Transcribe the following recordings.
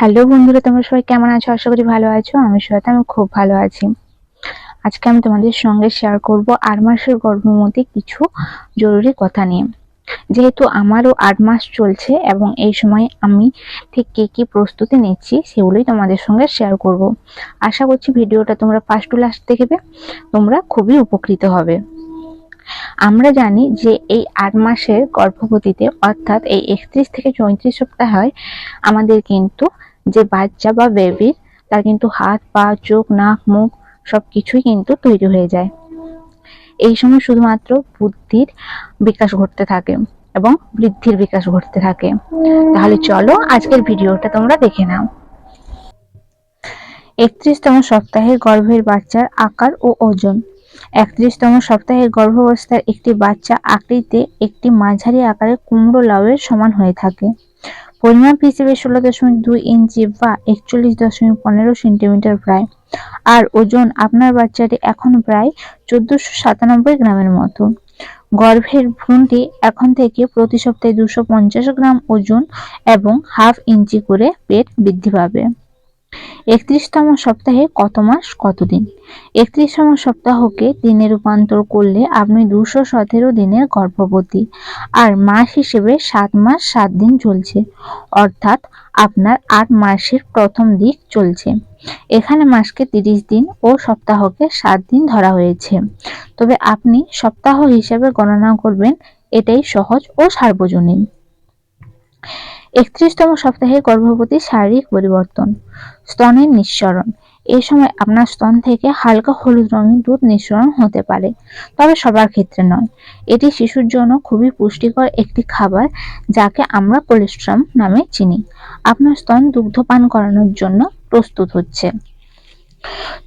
Hello বন্ধুরা, তোমরা সবাই কেমন আছো? আশা করি ভালো আছো আমি শ্বেতা আমি খুব ভালো আছি। আজকে আমি তোমাদের সঙ্গে শেয়ার করব আট মাসের গর্ভবতী কিছু জরুরি কথা নিয়ে। যেহেতু আমারও আট মাস চলছে এবং এই সময় আমি ঠিক কি কি প্রস্তুতি নিচ্ছি সেগুলোই তোমাদের সঙ্গে শেয়ার করব। আশা করছি ভিডিওটা তোমরা ফার্স্ট টু লাস্ট দেখবে, তোমরা খুবই উপকৃত হবে। আমরা জানি যে এই আট মাসের গর্ভবতীতে অর্থাৎ এই একত্রিশ থেকে চৌত্রিশ সপ্তাহ হয় আমাদের কিন্তু যে বাচ্চা বা বেবির তার কিন্তু হাত, পা, চোখ, নাক, মুখ সব কিছুই কিন্তু তৈরি হয়ে যায়। এই সময় শুধুমাত্র বুদ্ধির বিকাশ ঘটতে থাকে এবং বৃদ্ধির বিকাশ ঘটতে থাকে। তাহলে চলো আজকের ভিডিওটা তোমরা দেখে নাও। একত্রিশতম সপ্তাহে গর্ভের বাচ্চার আকার ও ওজন। একত্রিশতম সপ্তাহে গর্ভাবস্থার একটি বাচ্চা আকৃতিতে একটি মাঝারি আকারের কুমড়ো লাউয়ের সমান হয়ে থাকে। পরিমাপ হিসেবে ষোলো দশমিক দুই ইঞ্চি বা একচল্লিশ দশমিক পনেরো সেন্টিমিটার প্রায়। আর ওজন আপনার বাচ্চাটি এখন প্রায় চোদ্দশো সাতানব্বই গ্রামের মতো। গর্ভের ভ্রূণটি এখন থেকে প্রতি সপ্তাহে দুশো পঞ্চাশ গ্রাম ওজন এবং হাফ ইঞ্চি করে পেট বৃদ্ধি পাবে। একত্রিশতম সপ্তাহে কত মাস কতদিন একত্রিশতম সপ্তাহকে দিনে রূপান্তর করলে আপনি দুশো সতেরো দিনের গর্ভবতী। আর মাস হিসেবে সাত মাস, সাত দিন চলছে। অর্থাৎ আপনার আট মাসের প্রথম দিক চলছে। এখানে মাসকে তিরিশ দিন ও সপ্তাহকে সাত দিন ধরা হয়েছে। তবে আপনি সপ্তাহ হিসেবে গণনা করবেন, এটাই সহজ ও সার্বজনীন। একত্রিশতম সপ্তাহে গর্ভবতী শারীরিক পরিবর্তন, স্তনের নিঃসরণ। এ সময় আপনার স্তন থেকে হালকা হলুদ রঙের দুধ নিঃসরণ হতে পারে, তবে সবার ক্ষেত্রে নয়। এটি শিশুর জন্য খুবই পুষ্টিকর একটি খাবার, যাকে আমরা কোলেস্ট্রাম নামে চিনি। আপনার স্তন দুগ্ধ পান করানোর জন্য প্রস্তুত হচ্ছে।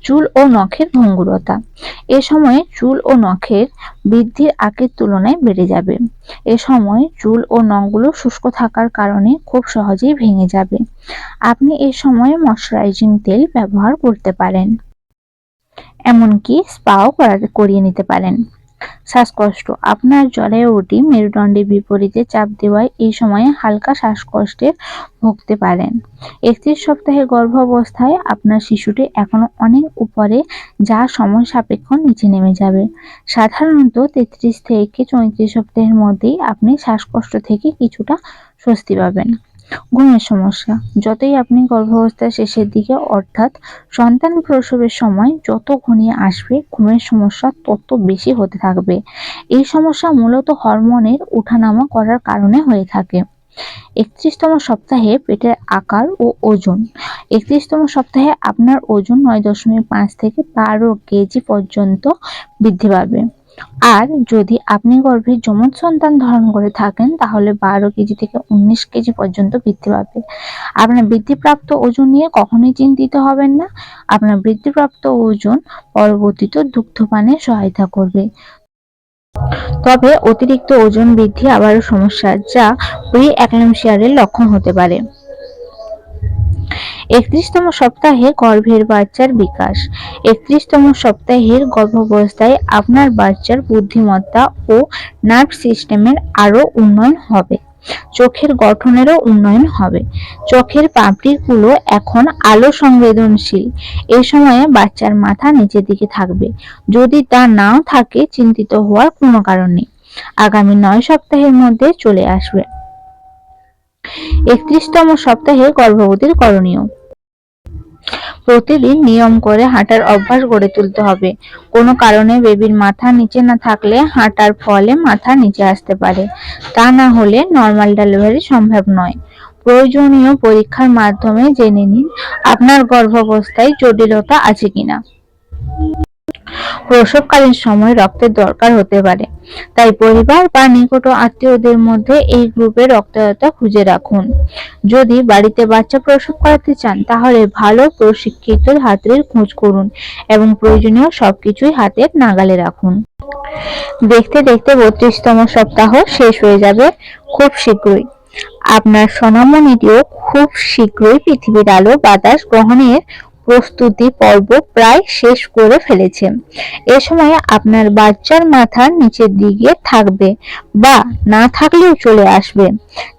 চুল ও নখের ভঙ্গুরতা। এ সময়ে চুল ও নখের বৃদ্ধির আগের তুলনায় বেড়ে যাবে। এ সময় চুল ও নখগুলো শুষ্ক থাকার কারণে খুব সহজেই ভেঙে যাবে। আপনি এ সময়ে ময়শ্চারাইজিং তেল ব্যবহার করতে পারেন। এমনকি স্পাও করিয়ে নিতে পারেন। শ্বাসকষ্ট। আপনার জরায়ুটি মেরুদণ্ডের বিপরীতে চাপ দেওয়ায় এই সময়ে হালকা শ্বাসকষ্টের ভুগতে পারেন। একত্রিশ সপ্তাহে গর্ভাবস্থায় আপনার শিশুটি এখনও অনেক উপরে যা সময় সাপেক্ষ নিচে নেমে যাবে। সাধারণত তেত্রিশ থেকে চৌত্রিশ সপ্তাহের মধ্যেই আপনি শ্বাসকষ্ট থেকে কিছুটা স্বস্তি পাবেন। ঘুমের সমস্যা। যতই আপনি গর্ভাবস্থার শেষের দিকে, অর্থাৎ সন্তান প্রসবের সময় যত ঘনিয়ে আসবে, ঘুমের সমস্যা তত বেশি হতে থাকবে। এই সমস্যা মূলত হরমোনের উঠানামা করার কারণে হয়ে থাকে। একত্রিশতম সপ্তাহে পেটের আকার ও ওজন। একত্রিশতম সপ্তাহে আপনার ওজন নয় দশমিক পাঁচ থেকে বারো কেজি পর্যন্ত বৃদ্ধি পাবে। আর যদি আপনি গর্ভে যমজ সন্তান ধারণ করে থাকেন, তাহলে বারো কেজি থেকে উনিশ কেজি পর্যন্ত বৃদ্ধি পাবে। আপনার বৃদ্ধিপ্রাপ্ত ওজন নিয়ে কখনোই চিন্তিত হবেন না। আপনার বৃদ্ধিপ্রাপ্ত ওজন পরবর্তীতে দুগ্ধপানে সহায়তা করবে। তবে অতিরিক্ত ওজন বৃদ্ধি আবারও সমস্যা, যা প্রি অ্যাক্লামশিয়ারের লক্ষণ হতে পারে। একত্রিশতম সপ্তাহে গর্ভের বাচ্চার বিকাশ। একত্রিশতম সপ্তাহের গর্ভাবস্থায় আপনার বাচ্চার বুদ্ধিমত্তা ও নার্ভ সিস্টেমের আরও উন্নয়ন হবে। চোখের গঠনেরও উন্নয়ন হবে। চোখের পাপড়িগুলো এখন আলো সংবেদনশীল। এ সময়ে বাচ্চার মাথা নিচের দিকে থাকবে। যদি তা নাও থাকে, চিন্তিত হওয়ার কোনো কারণ নেই। আগামী নয় সপ্তাহের মধ্যে চলে আসবে। একত্রিশতম সপ্তাহে গর্ভবতীর করণীয়। প্রতিদিন নিয়ম করে হাঁটার অভ্যাস গড়ে তুলতে হবে। কোনো কারণে বেবির মাথা নিচে না থাকলে হাঁটার ফলে মাথা নিচে আসতে পারে। তা না হলে নর্মাল ডেলিভারি সম্ভব নয়। প্রয়োজনীয় পরীক্ষার মাধ্যমে জেনে নিন, আপনার গর্ভাবস্থায় জটিলতা আছে কিনা। প্রসবকালীন সময় রক্তের দরকার হতে পারে। তাই পরিবার বা নিকট আত্মীয়দের মধ্যে এই গ্রুপে রক্তদাতা খুঁজে রাখুন। যদি বাড়িতে বাচ্চা প্রসব করাতে চান, তাহলে ভালো প্রশিক্ষিত হাতের খোঁজ করুন এবং প্রয়োজনীয় সবকিছুই হাতের নাগালে রাখুন। দেখতে দেখতে বত্রিশতম সপ্তাহ শেষ হয়ে যাবে খুব শীঘ্রই। আপনার সোনামণিটিও খুব শীঘ্রই পৃথিবীর আলো বাতাস গ্রহণের প্রস্তুতি পর্ব প্রায় শেষ করে ফেলেছে। এ সময় আপনার বাচ্চার মাথা নিচের দিকে থাকবে বা না থাকলেও চলে আসবে।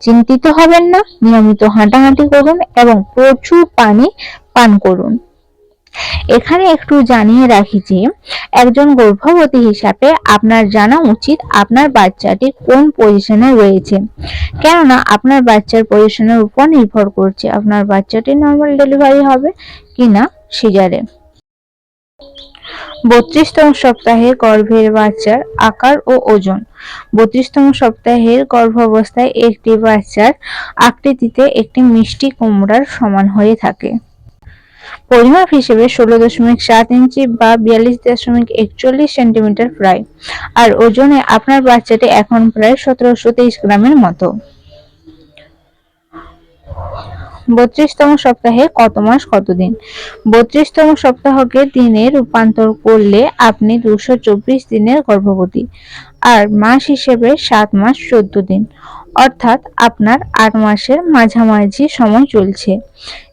চিন্তিত হবেন না, নিয়মিত হাঁটাহাঁটি করুন এবং প্রচুর পানি পান করুন। এখানে একটু জানিয়ে রাখি যে, একজন গর্ভবতী হিসাবে আপনার জানা উচিত আপনার বাচ্চাটি কোন পজিশনে রয়েছে। কেননা আপনার বাচ্চার পজিশনের উপর নির্ভর করছে আপনার বাচ্চাটি নর্মাল ডেলিভারি হবে কিনা সিজারে। বত্রিশতম সপ্তাহে গর্ভের বাচ্চার আকার ও ওজন। বত্রিশতম সপ্তাহের গর্ভাবস্থায় একটি বাচ্চার আকৃতিতে একটি মিষ্টি কুমড়ার সমান হয়ে থাকে। পরিমাপ হিসেবে ষোলো দশমিক সাত ইঞ্চি বা বিয়াল্লিশ দশমিক একচল্লিশ সেন্টিমিটার প্রায় আর ওজনে আপনার বাচ্চাটি এখন প্রায় সতেরোশো তেইশ গ্রামের মতো। বত্রিশতম সপ্তাহে কত মাস কতদিন বত্রিশতম সপ্তাহকে দিনে রূপান্তর করলে আপনি দুশো চব্বিশ দিনের গর্ভবতী। আর মাস হিসেবে সাত মাস চোদ্দ দিন। অর্থাৎ আপনার আট মাসের মাঝামাঝি সময় চলছে।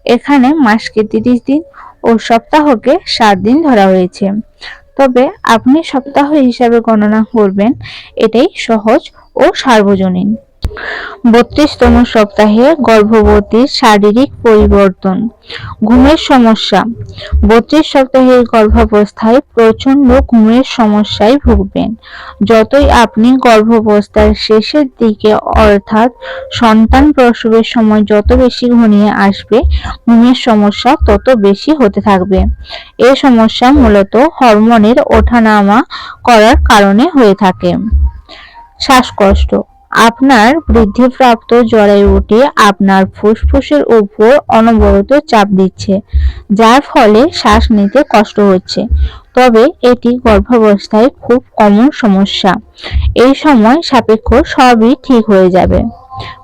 এখানে মাসকে তিরিশ দিন ও সপ্তাহকে সাত দিন ধরা হয়েছে। তবে আপনি সপ্তাহ হিসাবে গণনা করবেন, এটাই সহজ ও সার্বজনীন। বত্রিশতম সপ্তাহে গর্ভবতীর শারীরিক পরিবর্তন। ঘুমের সমস্যা। বত্রিশ সপ্তাহের গর্ভাবস্থায় প্রচণ্ড ঘুমের সমস্যায় ভুগবেন। যতই আপনি গর্ভাবস্থার শেষের দিকে, অর্থাৎ সন্তান প্রসবের সময় যত বেশি ঘনিয়ে আসবে, ঘুমের সমস্যা তত বেশি হতে থাকবে। এ সমস্যা মূলত হরমোনের ওঠানামা করার কারণে হয়ে থাকে। শ্বাসকষ্ট। আপনার বৃদ্ধিপ্রাপ্ত জরায়ুটি আপনার ফুসফুসের উপর অনবরত চাপ দিচ্ছে, যার ফলে শ্বাস নিতে কষ্ট হচ্ছে। তবে এটি গর্ভাবস্থায় খুব কমন সমস্যা। এই সময় সাপেক্ষ সবই ঠিক হয়ে যাবে।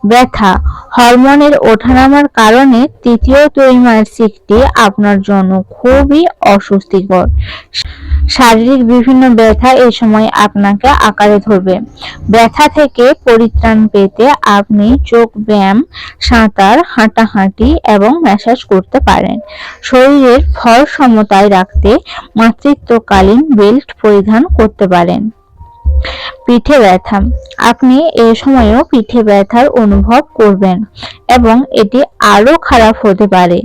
ব্যথা, হরমোনের ওঠানামার কারণে তৃতীয় ত্রৈমাসিকটি আপনার জন্য খুবই অস্বস্তিকর। শারীরিক বিভিন্ন ব্যথা এই সময় আপনাকে আকারে ধরবে। ব্যথা থেকে পরিত্রাণ পেতে আপনি চোখ ব্যায়াম, সাঁতার, হাঁটাহাঁটি এবং ম্যাসাজ করতে পারেন। শরীরের ভর সমতায় রাখতে মাতৃত্বকালীন বেল্ট পরিধান করতে পারেন। পিঠে ব্যথা। আপনি এ সময়েও পিঠে ব্যথার অনুভব করবেন এবং এটি আরও খারাপ হতে পারে।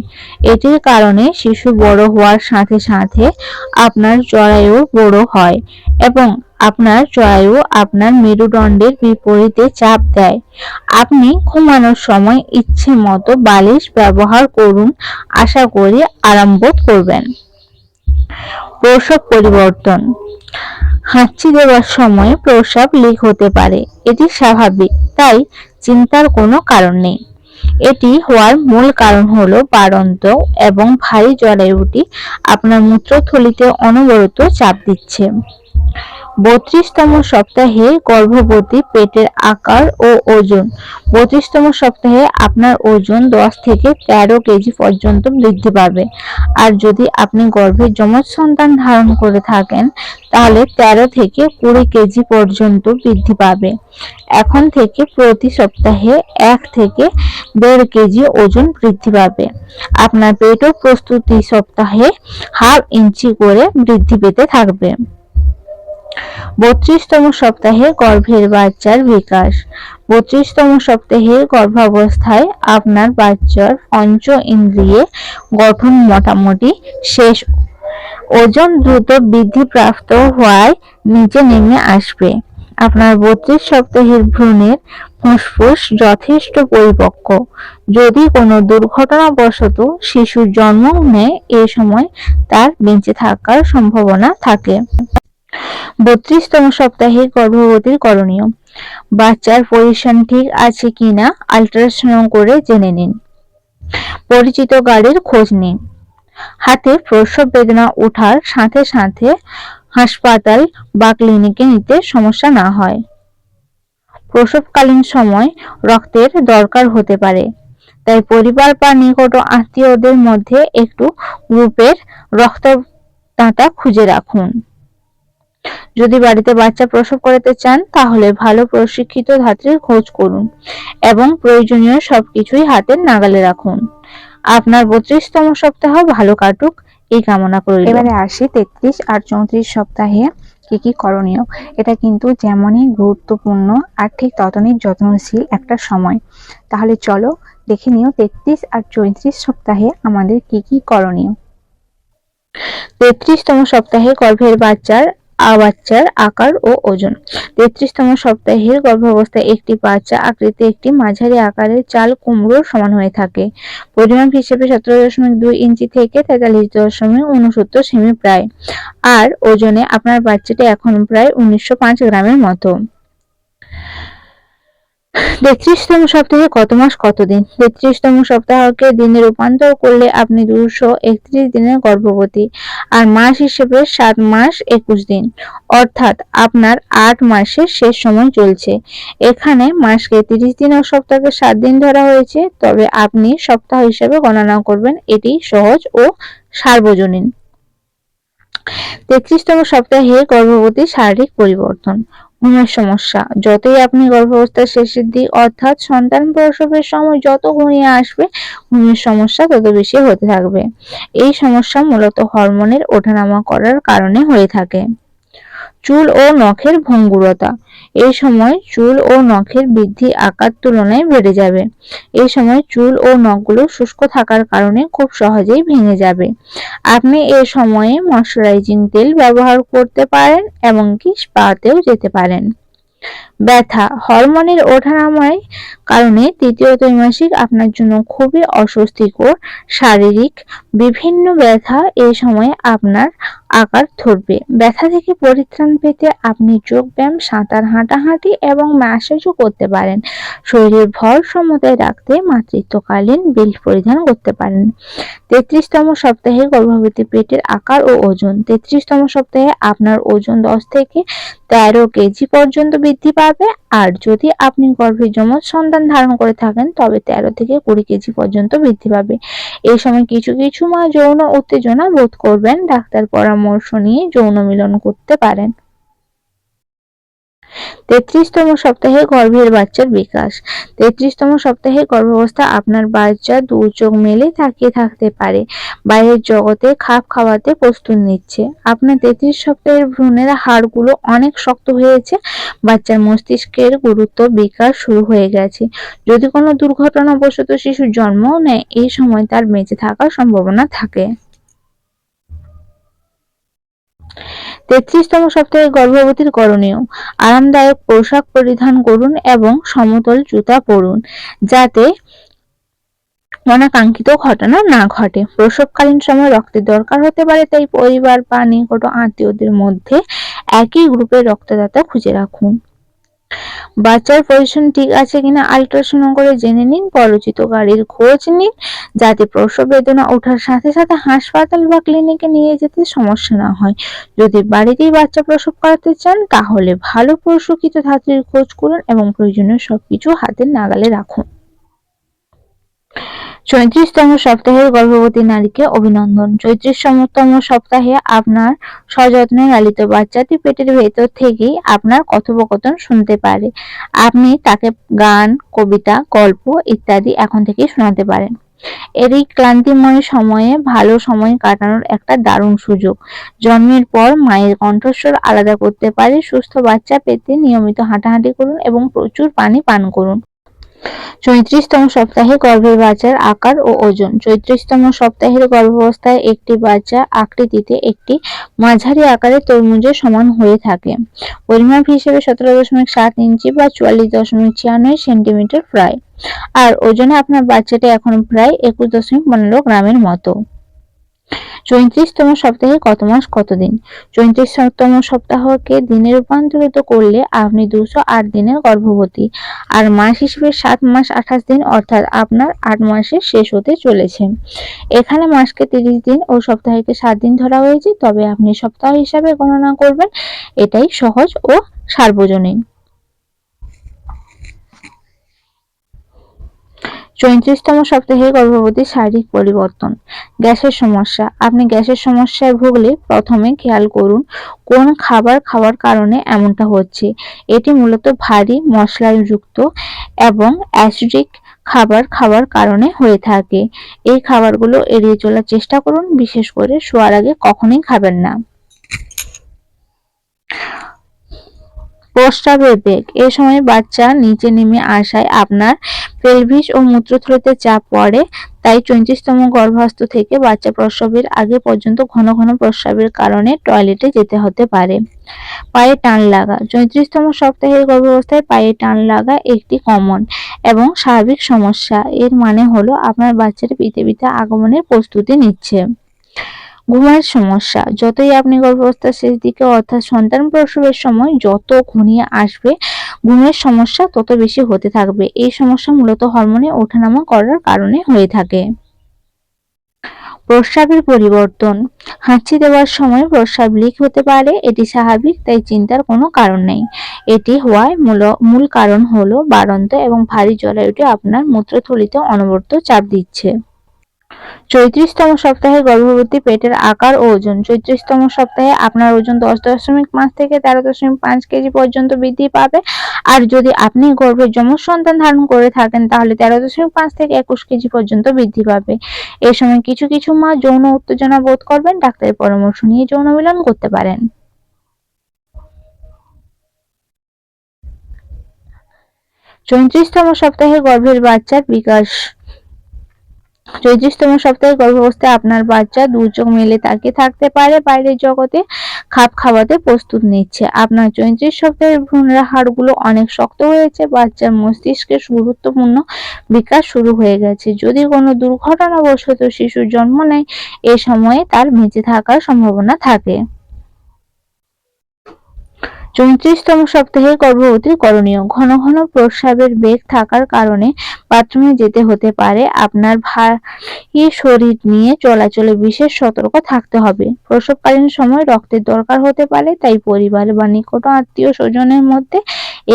এটির কারণে শিশু বড় হওয়ার সাথে সাথে আপনার জরায়ু বড় হয় এবং আপনার জরায়ু আপনার মেরুদণ্ডের বিপরীতে চাপ দেয়। আপনি ঘুমানোর সময় ইচ্ছে মতো বালিশ ব্যবহার করুন, আশা করি আরাম বোধ করবেন। প্রসব পরিবর্তন। হাঁচি দেওয়ার সময় প্রস্রাব লিক হতে পারে। এটি স্বাভাবিক, তাই চিন্তার কোনো কারণ নেই। এটি হওয়ার মূল কারণ হলো বাড়ন্ত এবং ভারী জরায়ুটি আপনার মূত্রথলিতে অনবরত চাপ দিচ্ছে। বত্রিশতম সপ্তাহে গর্ভবতী পেটের আকার ও ওজন। বত্রিশতম সপ্তাহে আপনার ওজন দশ থেকে তেরো কেজি পর্যন্ত বৃদ্ধি পাবে। আর যদি আপনি গর্ভে যমজ সন্তান ধারণ করে থাকেন, তাহলে তেরো থেকে কুড়ি কেজি পর্যন্ত বৃদ্ধি পাবে। এখন থেকে প্রতি সপ্তাহে এক থেকে দেড় কেজি ওজন বৃদ্ধি পাবে। আপনার পেটও প্রস্তুতি সপ্তাহে হাফ ইঞ্চি করে বৃদ্ধি পেতে থাকবে। বত্রিশতম সপ্তাহে গর্ভের বাচ্চার বিকাশ। বত্রিশতম সপ্তাহে গর্ভাবস্থায় আপনার বাচ্চার পঞ্চ ইন্দ্রিয়ে গঠন মোটামুটি শেষ। ওজন দ্রুত বৃদ্ধিপ্রাপ্ত হওয়ায় নিচে নেমে আসবে। আপনার বত্রিশ সপ্তাহের ভ্রূণের ফুসফুস যথেষ্ট পরিপক্ক। যদি কোনো দুর্ঘটনাবশত শিশুর জন্ম নেয়, এ সময় তার বেঁচে থাকার সম্ভাবনা থাকে। বত্রিশতম সপ্তাহে গর্ভবতীর করণীয়। বাচ্চার পজিশন ঠিক আছে কিনা আল্ট্রাসাউন্ড করে জেনে নিন। পরিচিত গাড়ির খোঁজ নিন। হাতে প্রসব বেদনা ওঠার সাথে সাথে হাসপাতাল বা ক্লিনিকে নিতে সমস্যা না হয়। প্রসবকালীন সময় রক্তের দরকার হতে পারে। তাই পরিবার বা নিকট আত্মীয়দের মধ্যে একটু গ্রুপের রক্ত দাঁতা খুঁজে রাখুন। যদি বাড়িতে বাচ্চা প্রসব করাতে চান তাহলে ভালো প্রশিক্ষিত ধাত্রীর খোঁজ করুন এবং প্রয়োজনীয় সবকিছুই হাতের নাগালে রাখুন। আপনার বত্রিশতম সপ্তাহ ভালো কাটুক এই কামনা করি এবারে আসি তেত্রিশ আর চৌত্রিশ সপ্তাহে কি কি করণীয়। এটা কিন্তু যেমনই গুরুত্বপূর্ণ আর ঠিক ততনই যত্নশীল একটা সময়। তাহলে চলো দেখে নিও তেত্রিশ আর চৌত্রিশ সপ্তাহে আমাদের কি কি করণীয়। তেত্রিশতম সপ্তাহে গর্ভের বাচ্চার বাচ্চার আকার ও ওজন। তেত্রিশতম সপ্তাহের গর্ভাবস্থায় একটি বাচ্চা আকৃতি একটি মাঝারি আকারের চাল কুমড়োর সমান হয়ে থাকে। পরিমাপ হিসেবে সতেরো দশমিক দুই ইঞ্চি থেকে তেতাল্লিশ দশমিক উনসত্তর সেমি প্রায়। আর ওজনে আপনার বাচ্চাটি এখন প্রায় উনিশশো পাঁচ গ্রামের মতো। তেত্রিশতম সপ্তাহে কত মাস কত দিন? তেত্রিশতম সপ্তাহকে দিনে রূপান্তর করলে আপনি দুশো একত্রিশ দিনের গর্ভবতী আর মাস হিসেবে সাত মাস একুশ দিন। অর্থাৎ আপনার আট মাসের শেষ সময় চলছে। এখানে মাসকে তিরিশ দিন ও সপ্তাহকে সাত দিন ধরা হয়েছে। তবে আপনি সপ্তাহ হিসেবে গণনা করবেন। এটি সহজ ও সার্বজনীন। তেত্রিশতম সপ্তাহে গর্ভবতী শারীরিক পরিবর্তন। ঘুমের সমস্যা। যতই আপনি গর্ভাবস্থার শেষের দিক অর্থাৎ সন্তান প্রসবের সময় যত ঘনিয়ে আসবে, ঘুমের সমস্যা তত বেশি হতে থাকবে। এই সমস্যা মূলত হরমোনের ওঠানামা করার কারণে হয়ে থাকে। চুল ও নখের ভঙ্গুরতা। এই সময় চুল ও নখের বৃদ্ধি আকার তুলনায় বেড়ে যাবে। এই সময় চুল ও নখগুলো শুষ্ক থাকার কারণে খুব সহজেই ভেঙে যাবে। আপনি এ সময়ে ময়শ্চারাইজিং তেল ব্যবহার করতে পারেন, এমনকি স্পাতেও যেতে পারেন। ব্যথা, হরমোনের ওঠানামায় কারণে তৃতীয় ত্রৈমাসিক আপনার জন্য খুবই অস্বস্তিকর, শারীরিক বিভিন্ন ব্যথা এই সময় আপনার আকার ধরবে। ব্যথা থেকে পরিত্রাণ পেতে আপনি যোগ ব্যায়াম সাঁতার হাঁটাহাঁটি এবং ম্যাসাজও করতে পারেন। শরীরের ভর সমতায় রাখতে মাতৃত্বকালীন বেল্ট পরিধান করতে পারেন। তেত্রিশতম সপ্তাহে গর্ভবতী পেটের আকার ও ওজন। তেত্রিশতম সপ্তাহে আপনার ওজন দশ থেকে তেরো কেজি পর্যন্ত বৃদ্ধি পাবে। আর যদি আপনি গর্ভে যমজ সন্তান ধারণ করে থাকেন, তবে তেরো থেকে কুড়ি কেজি পর্যন্ত বৃদ্ধি পাবে। এই সময় কিছু কিছু মা যৌন উত্তেজনা বোধ করবেন। ডাক্তার পরামর্শ নিয়ে যৌন মিলন করতে পারেন। তেত্রিশতম সপ্তাহে গর্ভের বাচ্চার বিকাশ। তেত্রিশতম সপ্তাহে গর্ভাবস্থা আপনার বাচ্চা দু চোখ মেলে তাকিয়ে থাকতে পারে। বাইরের জগতে খাপ খাওয়াতে প্রস্তুত নিচ্ছে। আপনার তেত্রিশ সপ্তাহের ভ্রূণের হাড়গুলো অনেক শক্ত হয়েছে। বাচ্চার মস্তিষ্কের গুরুত্ব বিকাশ শুরু হয়ে গেছে। যদি কোনো দুর্ঘটনাবশত শিশুর জন্ম নেয়, এই সময় তার বেঁচে থাকার সম্ভাবনা থাকে। তেত্রিশতম সপ্তাহে গর্ভবতীর করণীয়। আরামদায়ক পোশাক পরিধান করুন এবং সমতল জুতা পরুন, যাতে অনাকাঙ্ক্ষিত ঘটনা না ঘটে। প্রসবকালীন সময় রক্তের দরকার হতে পারে, তাই পরিবার বা নিকট আত্মীয়দের মধ্যে একই গ্রুপের রক্তদাতা খুঁজে রাখুন। বাচ্চার পজিশন ঠিক আছে কিনা আল্ট্রাসাউন্ড করে জেনে নিন, পরিচিত গাড়ির খোঁজ নিন, যাতে প্রসব বেদনা ওঠার সাথে সাথে হাসপাতাল বা ক্লিনিকে নিয়ে যেতে সমস্যা না হয়। যদি বাড়িতেই বাচ্চা প্রসব করাতে চান, তাহলে ভালো প্রসূকিত ধাত্রীর খোঁজ করুন এবং প্রয়োজনীয় সবকিছু হাতের নাগালে রাখুন। চৈত্রিশতম সপ্তাহের গর্ভবতী নারীকে অভিনন্দন। চৈত্রিশতম সপ্তাহে আপনার সযত্নে লালিত বাচ্চাটি পেটের ভেতর থেকেই আপনার কথোপকথন শুনতে পারে। আপনি তাকে গান, কবিতা, গল্প ইত্যাদি এখন থেকেই শোনাতে পারেন। এর এই ক্লান্তিময় সময়ে ভালো সময় কাটানোর একটা দারুণ সুযোগ। জন্মের পর মায়ের কণ্ঠস্বর আলাদা করতে পারে। সুস্থ বাচ্চা পেতে নিয়মিত হাঁটাহাঁটি করুন এবং প্রচুর পানি পান করুন। চৈত্রিশতম সপ্তাহে গর্ভের বাচ্চার আকার ও ওজন। চৈত্রিশতম সপ্তাহের গর্ভাবস্থায় একটি বাচ্চা আকৃতিতে একটি মাঝারি আকারের তরমুজের সমান হয়ে থাকে। পরিমাপ হিসেবে সতেরো দশমিক সাত ইঞ্চি বা চুয়াল্লিশ দশমিক ছিয়ানব্বই সেন্টিমিটার প্রায়। আর ওজনে আপনার বাচ্চাটি এখন প্রায় একুশ দশমিক পনেরো গ্রামের মতো। চৈত্রিশতম সপ্তাহে কত মাস কত দিন চৈত্রিশতম সপ্তাহকে দিনে রূপান্তরিত করলে আপনি দুশো আট দিনের গর্ভবতী। আর মাস হিসেবে সাত মাস আঠাশ দিন, অর্থাৎ আপনার আট মাসে শেষ হতে চলেছে। এখানে মাসকে তিরিশ দিন ও সপ্তাহকে সাত দিন ধরা হয়েছে, তবে আপনি সপ্তাহ হিসাবে গণনা করবেন। এটাই সহজ ও সার্বজনীন। চৌত্রিশতম সপ্তাহে গর্ভবতী শারীরিক পরিবর্তন। গ্যাসের সমস্যা। আপনি গ্যাসের সমস্যায় ভুগলে প্রথমে খেয়াল করুন, কোন খাবার খাওয়ার কারণে এমনটা হচ্ছে। এটি মূলত ভারী মশলাযুক্ত এবং অ্যাসিডিক খাবার খাওয়ার কারণে হয়ে থাকে। এই খাবারগুলো এড়িয়ে চলার চেষ্টা করুন, বিশেষ করে শোয়ার আগে কখনোই খাবেন না। প্রস্রাবের বেগ। এ সময় বাচ্চা নিচে নেমে আসায় আপনার পেলভিস ও মূত্রথলিতে চাপ পড়ে। তাই চৌত্রিশতম গর্ভাস্থ থেকে বাচ্চা প্রসবের আগে পর্যন্ত ঘন ঘন প্রস্রাবের কারণে টয়লেটে যেতে হতে পারে। পায়ে টান লাগা। চৌত্রিশতম সপ্তাহের গর্ভাবস্থায় পায়ে টান লাগা একটি কমন এবং স্বাভাবিক সমস্যা। এর মানে হলো আপনার বাচ্চার পৃথিবীতে আগমনের প্রস্তুতি নিচ্ছে। ঘুমের সমস্যা, যতই আপনি গর্ভাবস্থার শেষ দিকে অর্থাৎ সন্তান প্রসবের সময় যত ঘনিয়ে আসবে, ঘুমের সমস্যা তত বেশি হতে থাকবে। এই সমস্যা মূলত হরমোনে ওঠানামা করার কারণে হয়ে থাকে। প্রস্রাবের পরিবর্তন, হাঁচি দেওয়ার সময় প্রস্রাব লিক হতে পারে, এটি স্বাভাবিক, তাই চিন্তার কোনো কারণ নেই। এটি হওয়ায় মূল মূল কারণ হলো বাড়ন্ত এবং ভারী জলায়ুটি আপনার মূত্রথলিতে অনবরত চাপ দিচ্ছে। চৌত্রিশতম সপ্তাহে গর্ভবতী পেটের আকার ও ওজন। চৌত্রিশতম সপ্তাহে আপনার ওজন দশ দশমিক পাঁচ থেকে তেরো দশমিক পাঁচ কেজি পর্যন্ত বৃদ্ধি পাবে। আর যদি আপনি গর্ভে যমজ সন্তান ধারণ করে থাকেন, তাহলে তেরো দশমিক পাঁচ থেকে একুশ কেজি পর্যন্ত বৃদ্ধি পাবে। এই সময় কিছু কিছু মা যৌন উত্তেজনা বোধ করবেন, ডাক্তারের পরামর্শ নিয়ে যৌন মিলন করতে পারেন। চৌত্রিশতম সপ্তাহে গর্ভের বাচ্চার বিকাশ চৌত্রিশতম সপ্তাহে গর্ভাবস্থায় আপনার বাচ্চা দু চোখ মেলে তাকিয়ে থাকতে পারে, বাইরের জগতে খাপ খাওয়াতে প্রস্তুত নিচ্ছে। আপনার চৌত্রিশ সপ্তাহের ভ্রূণের হাড়গুলো অনেক শক্ত হয়েছে, বাচ্চার মস্তিষ্কে গুরুত্বপূর্ণ বিকাশ শুরু হয়ে গেছে। যদি কোনো দুর্ঘটনাবশত শিশুর জন্ম নেয়, এ সময়ে তার বেঁচে থাকার সম্ভাবনা থাকে। চৌত্রিশতম সপ্তাহে গর্ভবতীর করণীয়। ঘন ঘন প্রস্রাবের বেগ থাকার কারণে বাথরুমে যেতে হতে পারে। আপনার ভারী শরীর নিয়ে চলাচলে বিশেষ সতর্ক থাকতে হবে। প্রসবকালীন সময় রক্তের দরকার হতে পারে, তাই পরিবার বা নিকট আত্মীয় স্বজনের মধ্যে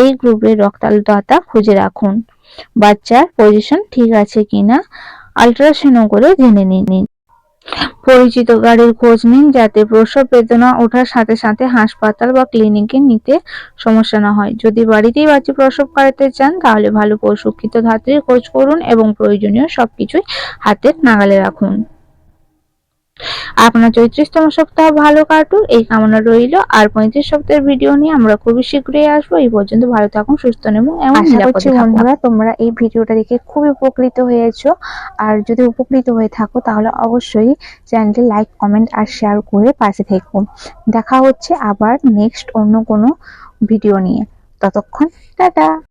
এই গ্রুপের রক্তাল্পতা খুঁজে রাখুন। বাচ্চার পজিশন ঠিক আছে কিনা আলট্রাসাউন্ড করে জেনে নিন। পরিচিত গাড়ির খোঁজ নিন যাতে প্রসব বেদনা ওঠার সাথে সাথে হাসপাতাল বা ক্লিনিকে নিতে সমস্যা না হয়। যদি বাড়িতেই বাচ্চা প্রসব করাতে চান, তাহলে ভালো প্রশিক্ষিত ধাত্রীর খোঁজ করুন এবং প্রয়োজনীয় সবকিছুই হাতের নাগালে রাখুন। আপনার চৌত্রিশতম সপ্তাহ ভালো কাটুক এই কামনা রইল। আর পঁয়ত্রিশ সপ্তাহের ভিডিও নিয়ে আমরা খুবই শীঘ্রই আসব। এই পর্যন্ত ভালো থাকুন সুস্থ নেব এমন। বন্ধুরা তোমরা এই ভিডিওটা দেখে খুবই উপকৃত হয়েছো। আর যদি উপকৃত হয়ে থাকো তাহলে অবশ্যই চ্যানেলটি লাইক কমেন্ট আর শেয়ার করে পাশে থেকো। দেখা হচ্ছে আবার নেক্সট অন্য কোনো ভিডিও নিয়ে। ততক্ষণ টাটা!